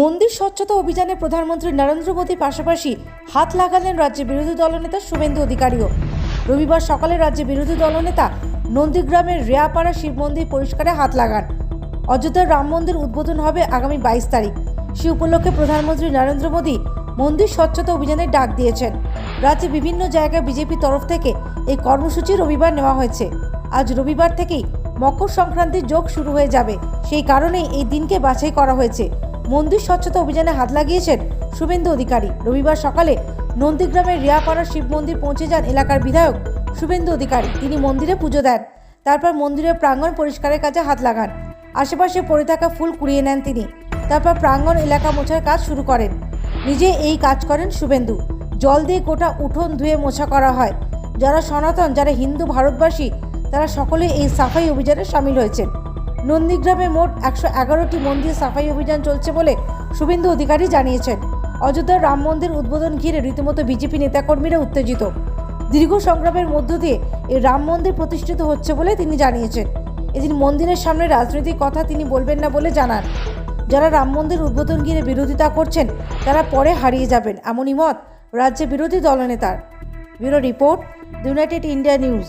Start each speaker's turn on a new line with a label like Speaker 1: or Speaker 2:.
Speaker 1: মন্দির স্বচ্ছতা অভিযানে প্রধানমন্ত্রী নরেন্দ্র মোদীর পাশাপাশি হাত লাগালেন রাজ্যে বিরোধী দলনেতা শুভেন্দু অধিকারীও। রবিবার সকালে রাজ্যে বিরোধী দলনেতা নন্দীগ্রামের রেয়াপাড়া শিব মন্দির পরিষ্কারে হাত লাগান। অযোধ্যার রাম মন্দির উদ্বোধন হবে আগামী বাইশ তারিখ। সে উপলক্ষে প্রধানমন্ত্রী নরেন্দ্র মোদী মন্দির স্বচ্ছতা অভিযানের ডাক দিয়েছেন। রাজ্যে বিভিন্ন জায়গায় বিজেপির তরফ থেকে এই কর্মসূচি রবিবার নেওয়া হয়েছে। আজ রবিবার থেকেই মকর সংক্রান্তির যোগ শুরু হয়ে যাবে। সেই কারণেই এই দিনকে বাছাই করা হয়েছে। মন্দির স্বচ্ছতা অভিযানে হাত লাগিয়েছেন শুভেন্দু অধিকারী। রবিবার সকালে নন্দীগ্রামের রিয়াপাড়া শিব মন্দির পৌঁছে যান এলাকার বিধায়ক শুভেন্দু অধিকারী। তিনি মন্দিরে পুজো দেন, তারপর মন্দিরের প্রাঙ্গণ পরিষ্কারের কাজে হাত লাগান। আশেপাশে পড়ে থাকা ফুল কুড়িয়ে নেন তিনি। তারপর প্রাঙ্গণ এলাকা মোছার কাজ শুরু করেন। নিজে এই কাজ করেন শুভেন্দু। জল দিয়ে গোটা উঠোন ধুয়ে মোছা করা হয়। যারা সনাতন, যারা হিন্দু, ভারতবাসী, তারা সকলেই এই সাফাই অভিযানে সামিল হয়েছেন। নন্দীগ্রামে মোট একশো এগারোটি মন্দির সাফাই অভিযান চলছে বলে শুভেন্দু অধিকারী জানিয়েছেন। অযোধ্যার রাম মন্দির উদ্বোধন ঘিরে রীতিমতো বিজেপি নেতাকর্মীরা উত্তেজিত। দীর্ঘ সংগ্রামের মধ্য দিয়ে এই রাম মন্দির প্রতিষ্ঠিত হচ্ছে বলে তিনি জানিয়েছেন। এদিন মন্দিরের সামনে রাজনৈতিক কথা তিনি বলবেন না বলে জানান। যারা রাম মন্দির উদ্বোধন ঘিরে বিরোধিতা করছেন, তারা পরে হারিয়ে যাবেন, এমনই মত রাজ্যে বিরোধী দলনেতার। Bureau report, United India news.